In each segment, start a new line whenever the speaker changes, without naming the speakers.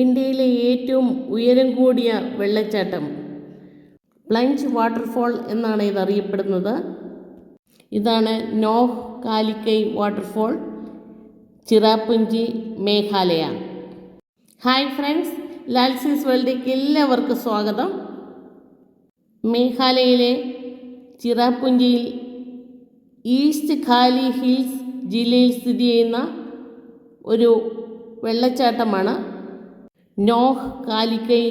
ഇന്ത്യയിലെ ഏറ്റവും ഉയരം കൂടിയ വെള്ളച്ചാട്ടം. പ്ലഞ്ച് വാട്ടർഫോൾ എന്നാണ് ഇത് അറിയപ്പെടുന്നത്. ഇതാണ് Nohkalikai waterfall Cherrapunji Meghalaya. Hi friends ലാൽസീസ് വേൾഡിലേക്ക് എല്ലാവർക്കും സ്വാഗതം. മേഘാലയയിലെ ചിറാപ്പുഞ്ചിയിൽ ഈസ്റ്റ് ഖാലി ഹിൽസ് ജില്ലയിൽ സ്ഥിതി ചെയ്യുന്ന ഒരു വെള്ളച്ചാട്ടമാണ്. നോഹ് കാലിക്കൈ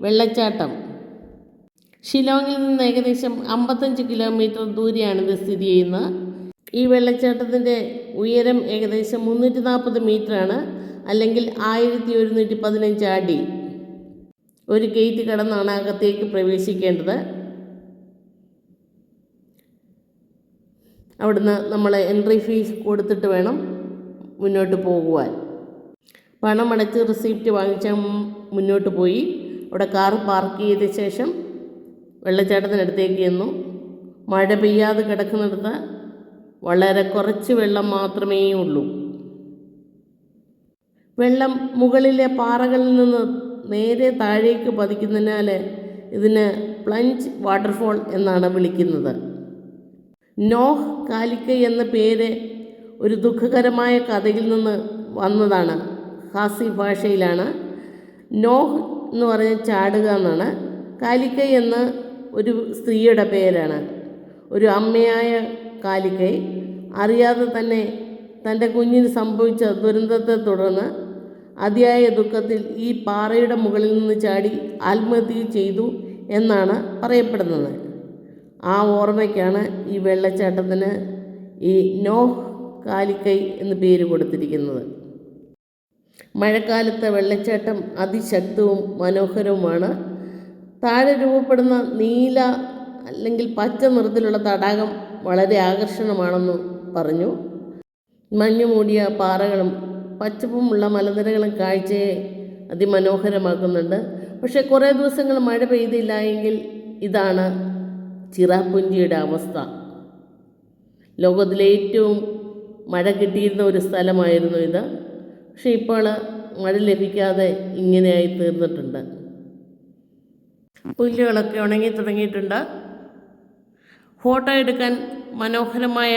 വെള്ളച്ചാട്ടം. ഷിലോങ്ങിൽ നിന്ന് ഏകദേശം അമ്പത്തഞ്ച് കിലോമീറ്റർ ദൂരെയാണിത് സ്ഥിതി ചെയ്യുന്നത് ഈ വെള്ളച്ചാട്ടത്തിന്റെ ഉയരം ഏകദേശം മുന്നൂറ്റി നാൽപ്പത് മീറ്ററാണ്. അല്ലെങ്കിൽ ആയിരത്തി ഒരുന്നൂറ്റി പതിനഞ്ച് അടി. ഒരു ഗേറ്റ് കടന്നാണ് അകത്തേക്ക് പ്രവേശിക്കേണ്ടത്. അവിടുന്ന് നമ്മൾ എൻട്രി ഫീസ് കൊടുത്തിട്ട് വേണം മുന്നോട്ട് പോകുവാൻ. പണം അടച്ച് റിസീപ്റ്റ് വാങ്ങിച്ച മുന്നോട്ട് പോയി. അവിടെ കാർ പാർക്ക് ചെയ്ത ശേഷം വെള്ളച്ചാട്ടത്തിനടുത്തേക്ക് ചെന്നു. മഴ പെയ്യാതെ കിടക്കുന്നിടത്ത് വളരെ കുറച്ച് വെള്ളം മാത്രമേ ഉള്ളൂ. വെള്ളം മുകളിലെ പാറകളിൽ നിന്ന് നേരെ താഴേക്ക് പതിക്കുന്നതിനാൽ ഇതിന് പ്ലഞ്ച് വാട്ടർഫോൾ എന്നാണ് വിളിക്കുന്നത്. നോഹ് കാലിക്ക എന്ന പേര് ഒരു ദുഃഖകരമായ കഥയിൽ നിന്ന് വന്നതാണ്. ഹാസി ഭാഷയിലാണ്. നോഹ് എന്ന് പറഞ്ഞ ചാടുക എന്നാണ്. കാലിക്കൈ എന്ന ഒരു സ്ത്രീയുടെ പേരാണ്. ഒരു അമ്മയായ കാലിക്കൈ. അറിയാതെ തന്നെ തന്റെ കുഞ്ഞിന് സംഭവിച്ച ദുരന്തത്തെ തുടർന്ന് അതിയായ ദുഃഖത്തിൽ ഈ പാറയുടെ മുകളിൽ നിന്ന് ചാടി ആത്മഹത്യ ചെയ്തു എന്നാണ് പറയപ്പെടുന്നത്. ആ ഓർമ്മയ്ക്കാണ് ഈ വെള്ളച്ചാട്ടത്തിന് ഈ നോഹ് കാലിക്കൈ എന്ന് പേര് കൊടുത്തിരിക്കുന്നത്. മഴക്കാലത്തെ വെള്ളച്ചാട്ടം അതിശക്തവും മനോഹരവുമാണ്. താഴെ രൂപപ്പെടുന്ന നീല അല്ലെങ്കിൽ പച്ച നിറത്തിലുള്ള തടാകം വളരെ ആകർഷണമാണെന്ന് പറഞ്ഞു. മഞ്ഞു മൂടിയ പാറകളും പച്ചപ്പുമുള്ള മലനിരകളും കാഴ്ചയെ അതിമനോഹരമാക്കുന്നുണ്ട്. പക്ഷേ കുറേ ദിവസങ്ങൾ മഴ പെയ്തില്ല എങ്കിൽ ഇതാണ് ചിറാപ്പുഞ്ചിയുടെ അവസ്ഥ. ലോകത്തിലെ ഏറ്റവും മഴ കിട്ടിയിരുന്ന ഒരു സ്ഥലമായിരുന്നു ഇത്. പക്ഷേ ഇപ്പോൾ മഴ ലഭിക്കാതെ ഇങ്ങനെയായി തീർന്നിട്ടുണ്ട്. പുല്ലുകളൊക്കെ ഉണങ്ങി തുടങ്ങിയിട്ടുണ്ട്? ഫോട്ടോ എടുക്കാൻ മനോഹരമായ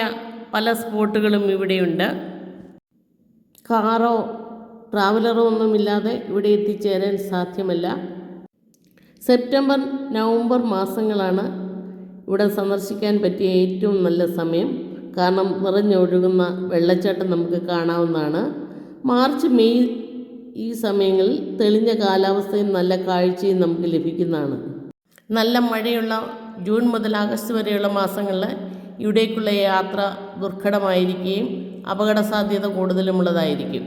പല സ്പോട്ടുകളും ഇവിടെയുണ്ട്. കാറോ ട്രാവലറോ ഒന്നുമില്ലാതെ ഇവിടെ എത്തിച്ചേരാൻ സാധ്യമല്ല. സെപ്റ്റംബർ നവംബർ മാസങ്ങളാണ് ഇവിടെ സന്ദർശിക്കാൻ പറ്റിയ ഏറ്റവും നല്ല സമയം. കാരണം നിറഞ്ഞൊഴുകുന്ന വെള്ളച്ചാട്ടം നമുക്ക് കാണാവുന്നതാണ്. മാർച്ച് മെയ് ഈ സമയങ്ങളിൽ തെളിഞ്ഞ കാലാവസ്ഥയും നല്ല കാഴ്ചയും നമുക്ക് ലഭിക്കുന്നതാണ്. നല്ല മഴയുള്ള ജൂൺ മുതൽ ആഗസ്റ്റ് വരെയുള്ള മാസങ്ങളിൽ ഇവിടേക്കുള്ള യാത്ര ദുർഘടമായിരിക്കുകയും അപകട സാധ്യത കൂടുതലുമുള്ളതായിരിക്കും.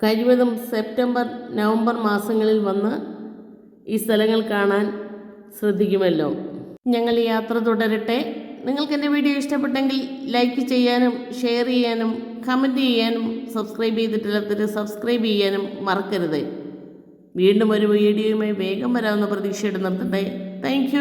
കഴിവതും സെപ്റ്റംബർ നവംബർ മാസങ്ങളിൽ വന്ന് ഈ സ്ഥലങ്ങൾ കാണാൻ ശ്രദ്ധിക്കുമല്ലോ. ഞങ്ങൾ ഈ യാത്ര തുടരട്ടെ. നിങ്ങൾക്ക് എന്റെ വീഡിയോ ഇഷ്ടപ്പെട്ടെങ്കിൽ ലൈക്ക് ചെയ്യാനും ഷെയർ ചെയ്യാനും കമന്റ് ചെയ്യാനും സബ്സ്ക്രൈബ് ചെയ്തിട്ടില്ലാത്തവർ സബ്സ്ക്രൈബ് ചെയ്യാനും മറക്കരുത്. വീണ്ടും ഒരു വീഡിയോയുമായി വേഗം വരാമെന്ന പ്രതീക്ഷയോടെ നിർത്തട്ടെ. താങ്ക്